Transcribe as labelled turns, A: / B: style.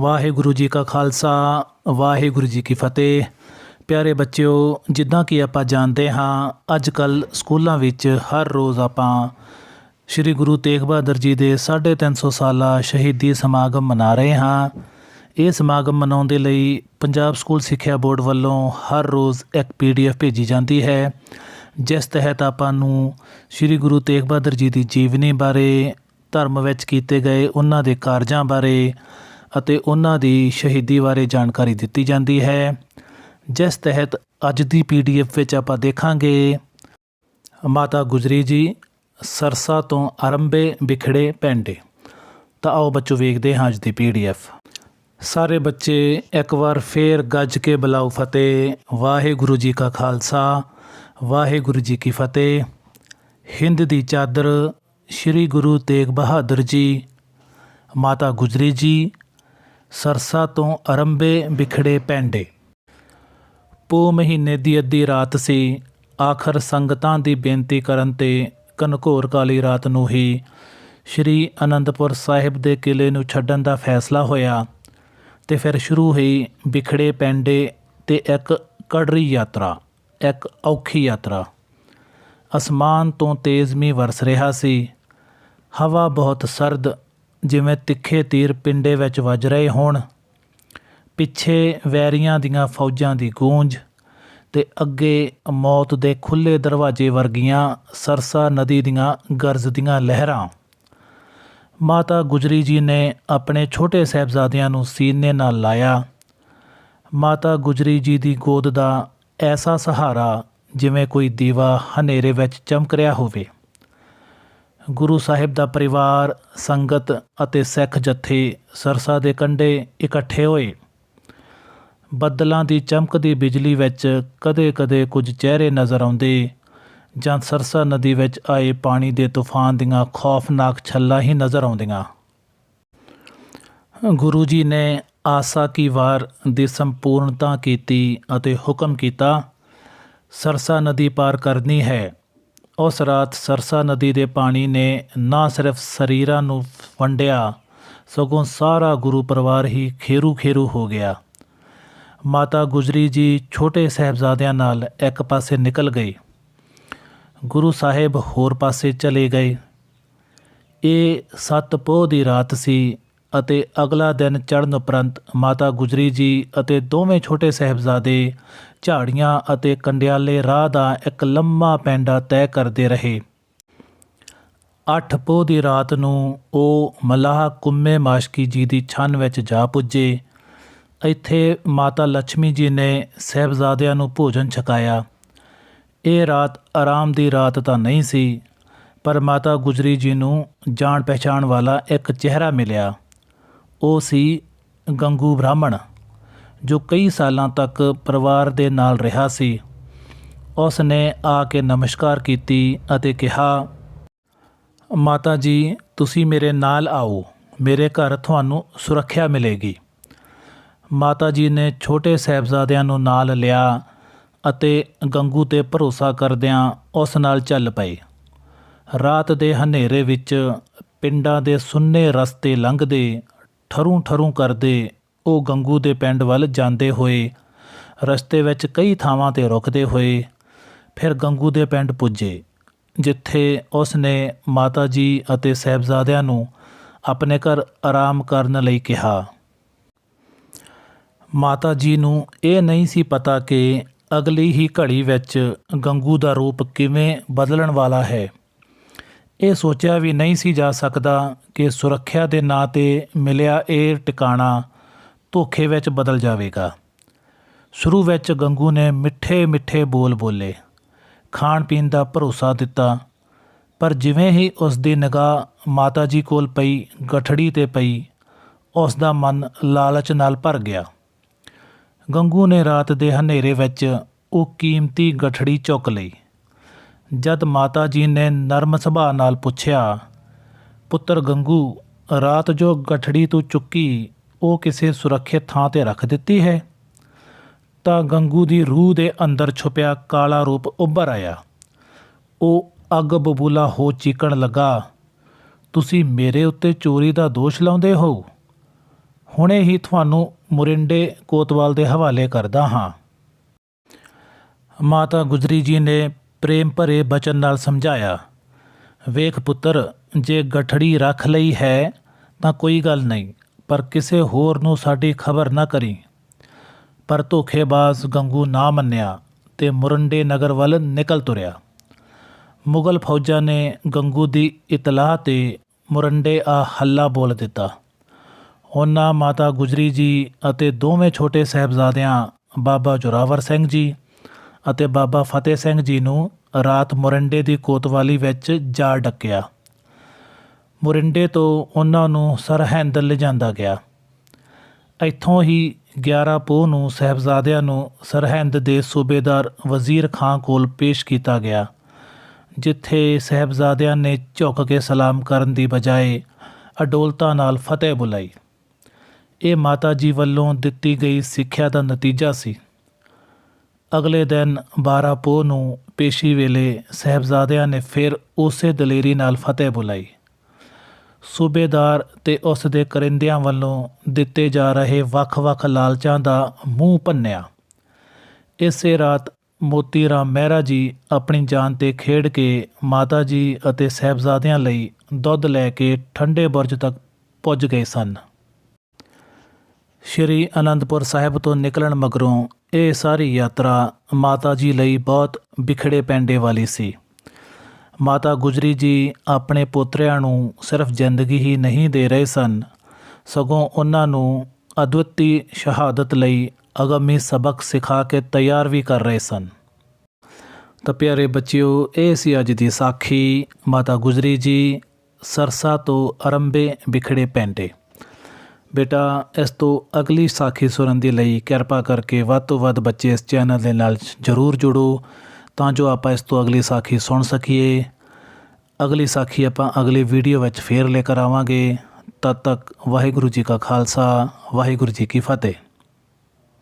A: ਵਾਹਿਗੁਰੂ ਜੀ ਕਾ ਖਾਲਸਾ, ਵਾਹਿਗੁਰੂ ਜੀ ਕੀ ਫਤਿਹ। ਪਿਆਰੇ ਬੱਚਿਓ, ਜਿੱਦਾਂ ਕਿ ਆਪਾਂ ਜਾਣਦੇ ਹਾਂ ਅੱਜ ਕੱਲ ਸਕੂਲਾਂ ਵਿੱਚ ਹਰ ਰੋਜ਼ ਆਪਾਂ ਸ੍ਰੀ ਗੁਰੂ ਤੇਗ ਬਹਾਦਰ ਜੀ ਦੇ 350 ਸਾਲਾ ਸ਼ਹੀਦੀ ਸਮਾਗਮ ਮਨਾ ਰਹੇ ਹਾਂ। ਇਹ ਸਮਾਗਮ ਮਨਾਉਣ ਦੇ ਲਈ ਪੰਜਾਬ ਸਕੂਲ ਸਿੱਖਿਆ ਬੋਰਡ ਵੱਲੋਂ ਹਰ ਰੋਜ਼ ਇੱਕ ਪੀਡੀਐਫ ਭੇਜੀ ਜਾਂਦੀ ਹੈ। ਜਿਸ ਤਹਿਤ ਆਪਾਂ ਨੂੰ ਸ੍ਰੀ ਗੁਰੂ ਤੇਗ ਬਹਾਦਰ ਜੀ ਦੀ ਜੀਵਨੀ ਬਾਰੇ, ਧਰਮ ਵਿੱਚ ਕੀਤੇ ਗਏ ਉਹਨਾਂ ਦੇ ਕਾਰਜਾਂ ਬਾਰੇ ਅਤੇ ਉਹਨਾਂ ਦੀ ਸ਼ਹੀਦੀ ਬਾਰੇ ਜਾਣਕਾਰੀ ਦਿੱਤੀ ਜਾਂਦੀ ਹੈ। ਜਿਸ ਤਹਿਤ ਅੱਜ ਦੀ ਪੀਡੀਐਫ ਵਿੱਚ ਆਪਾਂ ਦੇਖਾਂਗੇ, ਮਾਤਾ ਗੁਜਰੀ ਜੀ, ਸਰਸਾ ਤੋਂ ਆਰੰਭੇ ਵਿਖੜੇ ਪੈਂਡੇ। ਤਾਂ ਆਓ ਬੱਚੋ ਵੇਖਦੇ ਹਾਂ ਅੱਜ ਦੀ ਪੀਡੀਐਫ ਸਾਰੇ ਬੱਚੇ ਇੱਕ ਵਾਰ ਫੇਰ ਗੱਜ ਕੇ ਬੁਲਾਓ ਫਤਿਹ। ਵਾਹਿਗੁਰੂ ਜੀ ਕਾ ਖਾਲਸਾ, ਵਾਹਿਗੁਰੂ ਜੀ ਕੀ ਫਤਿਹ। ਹਿੰਦ ਦੀ ਚਾਦਰ ਸ੍ਰੀ ਗੁਰੂ ਤੇਗ ਬਹਾਦਰ ਜੀ, ਮਾਤਾ ਗੁਜਰੀ ਜੀ ਸਰਸਾ ਤੋਂ ਆਰੰਭੇ ਵਿਖੜੇ ਪੈਂਡੇ। ਪੋ ਮਹੀਨੇ ਦੀ ਅੱਧੀ ਰਾਤ ਸੀ। ਆਖਰ ਸੰਗਤਾਂ ਦੀ ਬੇਨਤੀ ਕਰਨ ਤੇ ਕਨਕੋਰ ਕਾਲੀ ਰਾਤ ਨੂੰ ਹੀ ਸ਼੍ਰੀ ਅਨੰਦਪੁਰ ਸਾਹਿਬ ਦੇ ਕਿਲੇ ਨੂੰ ਛੱਡਣ ਦਾ ਫੈਸਲਾ ਹੋਇਆ ਤੇ ਫਿਰ ਸ਼ੁਰੂ ਹੋਈ ਵਿਖੜੇ ਪੈਂਡੇ ਤੇ ਇੱਕ ਕੜਰੀ ਯਾਤਰਾ, ਇੱਕ ਔਖੀ ਯਾਤਰਾ। ਅਸਮਾਨ ਤੋਂ ਤੇਜ਼ ਮੀਂਹ ਵਰਸ ਰਿਹਾ ਸੀ। ਹਵਾ ਬਹੁਤ ਸਰਦ ਜਿਵੇਂ ਤਿੱਖੇ ਤੀਰ ਪਿੰਡੇ ਵਿੱਚ ਵੱਜ ਰਹੇ ਹੋਣ, ਪਿੱਛੇ ਵੈਰੀਆਂ ਦੀਆਂ ਫੌਜਾਂ ਦੀ ਗੂੰਜ ਤੇ ਅੱਗੇ ਮੌਤ ਦੇ ਖੁੱਲੇ ਦਰਵਾਜ਼ੇ ਵਰਗੀਆਂ ਸਰਸਾ ਨਦੀ ਦੀਆਂ ਗਰਜਦੀਆਂ ਲਹਿਰਾਂ। ਮਾਤਾ ਗੁਜਰੀ ਜੀ ਨੇ ਆਪਣੇ ਛੋਟੇ ਸਾਹਿਬਜ਼ਾਦਿਆਂ ਨੂੰ ਸੀਨੇ ਨਾਲ ਲਾਇਆ। ਮਾਤਾ ਗੁਜਰੀ ਜੀ ਦੀ ਗੋਦ ਦਾ ਐਸਾ ਸਹਾਰਾ ਜਿਵੇਂ ਕੋਈ ਦੀਵਾ ਹਨੇਰੇ ਵਿੱਚ ਚਮਕ ਰਿਹਾ ਹੋਵੇ। ਗੁਰੂ ਸਾਹਿਬ ਦਾ ਪਰਿਵਾਰ, ਸੰਗਤ ਅਤੇ ਸਿੱਖ ਜਥੇ ਸਰਸਾ ਦੇ ਕੰਢੇ ਇਕੱਠੇ ਹੋਏ। ਬੱਦਲਾਂ ਦੀ ਚਮਕਦੀ ਬਿਜਲੀ ਵਿੱਚ ਕਦੇ-ਕਦੇ ਕੁਝ ਚਿਹਰੇ ਨਜ਼ਰ ਆਉਂਦੇ ਜਾਂ ਸਰਸਾ ਨਦੀ ਵਿੱਚ ਆਏ ਪਾਣੀ ਦੇ ਤੂਫਾਨ ਦੀਆਂ ਖੌਫਨਾਕ ਛੱਲਾਂ ਹੀ ਨਜ਼ਰ ਆਉਂਦੀਆਂ। ਗੁਰੂ ਜੀ ਨੇ ਆਸਾ ਕੀ ਵਾਰ ਦੀ ਸੰਪੂਰਨਤਾ ਕੀਤੀ ਅਤੇ ਹੁਕਮ ਕੀਤਾ, ਸਰਸਾ ਨਦੀ ਪਾਰ ਕਰਨੀ ਹੈ। ਉਸ ਰਾਤ ਸਰਸਾ ਨਦੀ ਦੇ ਪਾਣੀ ਨੇ ਨਾ ਸਿਰਫ ਸਰੀਰਾਂ ਨੂੰ ਵੰਡਿਆ, ਸਗੋਂ ਸਾਰਾ ਗੁਰੂ ਪਰਿਵਾਰ ਹੀ ਖੇਰੂ ਖੇਰੂ ਹੋ ਗਿਆ। ਮਾਤਾ ਗੁਜਰੀ ਜੀ ਛੋਟੇ ਸਾਹਿਬਜ਼ਾਦਿਆਂ ਨਾਲ ਇੱਕ ਪਾਸੇ ਨਿਕਲ ਗਏ। ਗੁਰੂ ਸਾਹਿਬ ਹੋਰ ਪਾਸੇ ਚਲੇ ਗਏ। ਇਹ ਸੱਤ ਪੋਹ ਦੀ ਰਾਤ ਸੀ ਅਤੇ ਅਗਲਾ ਦਿਨ ਚੜ੍ਹਨ ਉਪਰੰਤ ਮਾਤਾ ਗੁਜਰੀ ਜੀ ਅਤੇ ਦੋਵੇਂ ਛੋਟੇ ਸਾਹਿਬਜ਼ਾਦੇ ਝਾੜੀਆਂ ਅਤੇ ਕੰਡਿਆਲੇ ਰਾਹ ਦਾ ਇੱਕ ਲੰਮਾ ਪੈਂਡਾ ਤੈਅ ਕਰਦੇ ਰਹੇ। ਅੱਠ ਪੋਹ ਦੀ ਰਾਤ ਨੂੰ ਉਹ ਮਲਾਹ ਕੁੰਮੇ ਮਾਸ਼ਕੀ ਜੀ ਦੀ ਛੰਨ ਵਿੱਚ ਜਾ ਪੁੱਜੇ। ਇੱਥੇ ਮਾਤਾ ਲక్ష్ਮੀ ਜੀ ਨੇ ਸਹਿਬਜ਼ਾਦਿਆਂ ਨੂੰ ਭੋਜਨ ਛਕਾਇਆ। ਇਹ ਰਾਤ ਆਰਾਮ ਦੀ ਰਾਤ ਤਾਂ ਨਹੀਂ ਸੀ, ਪਰ ਮਾਤਾ ਗੁਜਰੀ ਜੀ ਨੂੰ ਜਾਣ ਪਹਿਚਾਣ ਵਾਲਾ ਇੱਕ ਚਿਹਰਾ ਮਿਲਿਆ। ਉਹ ਸੀ ਗੰਗੂ ਬ੍ਰਾਹਮਣ, ਜੋ ਕਈ ਸਾਲਾਂ ਤੱਕ ਪਰਿਵਾਰ ਦੇ ਨਾਲ ਰਿਹਾ ਸੀ। ਉਸ ਨੇ ਆ ਕੇ ਨਮਸਕਾਰ ਕੀਤੀ ਅਤੇ ਕਿਹਾ, ਮਾਤਾ ਜੀ, ਤੁਸੀਂ ਮੇਰੇ ਨਾਲ ਆਓ, ਮੇਰੇ ਘਰ ਤੁਹਾਨੂੰ ਸੁਰੱਖਿਆ ਮਿਲੇਗੀ। ਮਾਤਾ ਜੀ ਨੇ ਛੋਟੇ ਸਾਹਿਬਜ਼ਾਦਿਆਂ ਨੂੰ ਨਾਲ ਲਿਆ ਅਤੇ ਗੰਗੂ ਤੇ ਭਰੋਸਾ ਕਰਦਿਆਂ ਉਸ ਨਾਲ ਚੱਲ ਪਏ। ਰਾਤ ਦੇ ਹਨੇਰੇ ਵਿੱਚ ਪਿੰਡਾਂ ਦੇ ਸੁੰਨੇ ਰਸਤੇ ਲੰਘਦੇ ਠਰੂ ਠਰੂ ਕਰਦੇ ਉਹ ਗੰਗੂ ਦੇ ਪਿੰਡ ਵੱਲ ਜਾਂਦੇ ਹੋਏ, ਰਸਤੇ ਵਿੱਚ ਕਈ ਥਾਵਾਂ ਤੇ ਰੁਕਦੇ ਹੋਏ ਫਿਰ ਗੰਗੂ ਦੇ ਪਿੰਡ ਪੁੱਜੇ, ਜਿੱਥੇ ਉਸ ਨੇ ਮਾਤਾ ਜੀ ਅਤੇ ਸਹਿਬਜ਼ਾਦਿਆਂ ਨੂੰ ਆਪਣੇ ਘਰ ਆਰਾਮ ਕਰਨ ਲਈ ਕਿਹਾ। ਮਾਤਾ ਜੀ ਨੂੰ ਇਹ ਨਹੀਂ ਸੀ ਪਤਾ ਕਿ ਅਗਲੀ ਹੀ ਘੜੀ ਵਿੱਚ ਗੰਗੂ ਦਾ ਰੂਪ ਕਿਵੇਂ ਬਦਲਣ ਵਾਲਾ ਹੈ। ਇਹ ਸੋਚਿਆ ਵੀ ਨਹੀਂ ਸੀ ਜਾ ਸਕਦਾ ਕਿ ਸੁਰੱਖਿਆ ਦੇ ਨਾਂ ਤੇ ਮਿਲਿਆ ਇਹ ਟਿਕਾਣਾ ਧੋਖੇ ਵਿੱਚ ਬਦਲ ਜਾਵੇਗਾ। ਸ਼ੁਰੂ ਵਿੱਚ ਗੰਗੂ ਨੇ ਮਿੱਠੇ ਮਿੱਠੇ ਬੋਲ ਬੋਲੇ। ਖਾਣ ਪੀਣ ਦਾ ਭਰੋਸਾ ਦਿੱਤਾ, ਪਰ ਜਿਵੇਂ ਹੀ ਉਸ ਦੀ ਨਿਗਾਹ ਮਾਤਾ ਜੀ ਕੋਲ ਪਈ, ਗਠੜੀ ਤੇ ਪਈ, ਉਸ ਦਾ ਮਨ ਲਾਲਚ ਨਾਲ ਭਰ ਗਿਆ। ਗੰਗੂ ਨੇ ਰਾਤ ਦੇ ਹਨੇਰੇ ਵਿੱਚ ਉਹ ਕੀਮਤੀ ਗਠੜੀ ਚੁੱਕ ਲਈ। ਜਦ ਮਾਤਾ ਜੀ ਨੇ ਨਰਮ ਸੁਭਾਅ ਨਾਲ ਪੁੱਛਿਆ, ਪੁੱਤਰ ਗੰਗੂ, ਰਾਤ ਜੋ ਗਠੜੀ ਤੂੰ ਚੁੱਕੀ, ਉਹ ਕਿਸੇ ਸੁਰੱਖਿਅਤ ਥਾਂ ਤੇ ਰੱਖ ਦਿੱਤੀ ਹੈ? ਤਾਂ ਗੰਗੂ ਦੀ ਰੂਹ ਦੇ ਅੰਦਰ ਛੁਪਿਆ ਕਾਲਾ ਰੂਪ ਉੱਭਰ ਆਇਆ। ਉਹ ਅੱਗ ਬਬੂਲਾ ਹੋ ਚੀਕਣ ਲੱਗਾ, ਤੁਸੀਂ ਮੇਰੇ ਉੱਤੇ ਚੋਰੀ ਦਾ ਦੋਸ਼ ਲਾਉਂਦੇ ਹੋ? ਹੁਣੇ ਹੀ ਤੁਹਾਨੂੰ ਮੁਰਿੰਡੇ ਕੋਤਵਾਲ ਦੇ ਹਵਾਲੇ ਕਰਦਾ ਹਾਂ। ਮਾਤਾ ਗੁਜਰੀ ਜੀ ਨੇ ਪ੍ਰੇਮ ਭਰੇ ਬਚਨ ਨਾਲ ਸਮਝਾਇਆ, ਵੇਖ ਪੁੱਤਰ, ਜੇ ਗਠੜੀ ਰੱਖ ਲਈ ਹੈ ਤਾਂ ਕੋਈ ਗੱਲ ਨਹੀਂ, ਪਰ ਕਿਸੇ ਹੋਰ ਨੂੰ ਸਾਡੀ ਖਬਰ ਨਾ ਕਰੀ। ਪਰ ਧੋਖੇਬਾਜ਼ ਗੰਗੂ ਨਾ ਮੰਨਿਆ ਤੇ ਮੁਰੰਡੇ ਨਗਰ ਵੱਲ ਨਿਕਲ ਤੁਰਿਆ। ਮੁਗਲ ਫੌਜਾਂ ਨੇ ਗੰਗੂ ਦੀ ਇਤਲਾਹ ਤੇ ਮੁਰੰਡੇ ਆ ਹੱਲਾ ਬੋਲ ਦਿੱਤਾ। ਉਹਨਾਂ ਮਾਤਾ ਗੁਜਰੀ ਜੀ ਅਤੇ ਦੋਵੇਂ ਛੋਟੇ ਸਾਹਿਬਜ਼ਾਦਿਆਂ ਬਾਬਾ ਜੋਰਾਵਰ ਸਿੰਘ ਜੀ ਅਤੇ ਬਾਬਾ ਫਤਿਹ ਸਿੰਘ ਜੀ ਨੂੰ ਰਾਤ ਮੋਰਿੰਡੇ ਦੀ ਕੋਤਵਾਲੀ ਵਿੱਚ ਜਾ ਡੱਕਿਆ। ਮੋਰਿੰਡੇ ਤੋਂ ਉਹਨਾਂ ਨੂੰ ਸਰਹਿੰਦ ਲਿਜਾਂਦਾ ਗਿਆ। ਇੱਥੋਂ ਹੀ 11 ਪੋਹ ਨੂੰ ਸਹਿਬਜ਼ਾਦਿਆਂ ਨੂੰ ਸਰਹਿੰਦ ਦੇ ਸੂਬੇਦਾਰ ਵਜ਼ੀਰ ਖਾਂ ਕੋਲ ਪੇਸ਼ ਕੀਤਾ ਗਿਆ, ਜਿੱਥੇ ਸਹਿਬਜ਼ਾਦਿਆਂ ਨੇ ਝੁੱਕ ਕੇ ਸਲਾਮ ਕਰਨ ਦੀ ਬਜਾਏ ਅਡੋਲਤਾ ਨਾਲ ਫਤਿਹ ਬੁਲਾਈ। ਇਹ ਮਾਤਾ ਜੀ ਵੱਲੋਂ ਦਿੱਤੀ ਗਈ ਸਿੱਖਿਆ ਦਾ ਨਤੀਜਾ ਸੀ। ਅਗਲੇ ਦਿਨ 12 ਪੋਹ ਨੂੰ ਪੇਸ਼ੀ ਵੇਲੇ ਸਹਿਬਜ਼ਾਦਿਆਂ ਨੇ ਫਿਰ ਉਸੇ ਦਲੇਰੀ ਨਾਲ ਫਤਿਹ ਬੁਲਾਈ। ਸੂਬੇਦਾਰ ਤੇ ਉਸ ਦੇ ਕਰਿੰਦਿਆਂ ਵੱਲੋਂ ਦਿੱਤੇ ਜਾ ਰਹੇ ਵੱਖ-ਵੱਖ ਲਾਲਚਾਂ ਦਾ ਮੂੰਹ ਭੰਨਿਆ। ਇਸੇ ਰਾਤ ਮੋਤੀ ਰਾਮ ਮਹਿਰਾ ਜੀ ਆਪਣੀ ਜਾਨ ਤੇ ਖੇਡ ਕੇ ਮਾਤਾ ਜੀ ਅਤੇ ਸਹਿਬਜ਼ਾਦਿਆਂ ਲਈ ਦੁੱਧ ਲੈ ਕੇ ਠੰਡੇ ਬੁਰਜ ਤੱਕ ਪੁੱਜ ਗਏ ਸਨ। ਸ਼੍ਰੀ ਅਨੰਦਪੁਰ ਸਾਹਿਬ ਤੋਂ ਨਿਕਲਣ ਮਗਰੋਂ ਇਹ ਸਾਰੀ ਯਾਤਰਾ ਮਾਤਾ ਜੀ ਲਈ ਬਹੁਤ ਵਿਖੜੇ ਪੈਂਡੇ ਵਾਲੀ ਸੀ। ਮਾਤਾ ਗੁਜਰੀ ਜੀ ਆਪਣੇ ਪੋਤਰਿਆਂ ਨੂੰ ਸਿਰਫ ਜ਼ਿੰਦਗੀ ਹੀ ਨਹੀਂ ਦੇ ਰਹੇ ਸਨ, ਸਗੋਂ ਉਹਨਾਂ ਨੂੰ ਅਦਵਿੱਤੀ ਸ਼ਹਾਦਤ ਲਈ ਅਗਮੀ ਸਬਕ ਸਿਖਾ ਕੇ ਤਿਆਰ ਵੀ ਕਰ ਰਹੇ ਸਨ। ਤਾਂ ਪਿਆਰੇ ਬੱਚਿਓ, ਇਹ ਸੀ ਅੱਜ ਦੀ ਸਾਖੀ ਮਾਤਾ ਗੁਜਰੀ ਜੀ ਸਰਸਾ ਤੋਂ ਅਰੰਭੇ ਵਿਖੜੇ ਪੈਂਡੇ ਬੇਟਾ, ਇਸ ਤੋਂ ਅਗਲੀ ਸਾਖੀ ਸੁਣਨ ਦੇ ਲਈ ਕਿਰਪਾ ਕਰਕੇ ਵੱਧ ਤੋਂ ਵੱਧ ਬੱਚੇ ਇਸ ਚੈਨਲ ਦੇ ਨਾਲ ਜਰੂਰ ਜੁੜੋ ਤਾਂ ਜੋ ਆਪਾਂ ਇਸ ਤੋਂ ਅਗਲੀ ਸਾਖੀ ਸੁਣ ਸਕੀਏ। ਅਗਲੀ ਸਾਖੀ ਆਪਾਂ ਅਗਲੀ ਵੀਡੀਓ ਵਿੱਚ ਫੇਰ ਲੈ ਕਰ ਆਵਾਂਗੇ। ਤਦ ਤੱਕ ਵਾਹਿਗੁਰੂ ਜੀ ਕਾ ਖਾਲਸਾ, ਵਾਹਿਗੁਰੂ ਜੀ ਕੀ ਫਤਿਹ।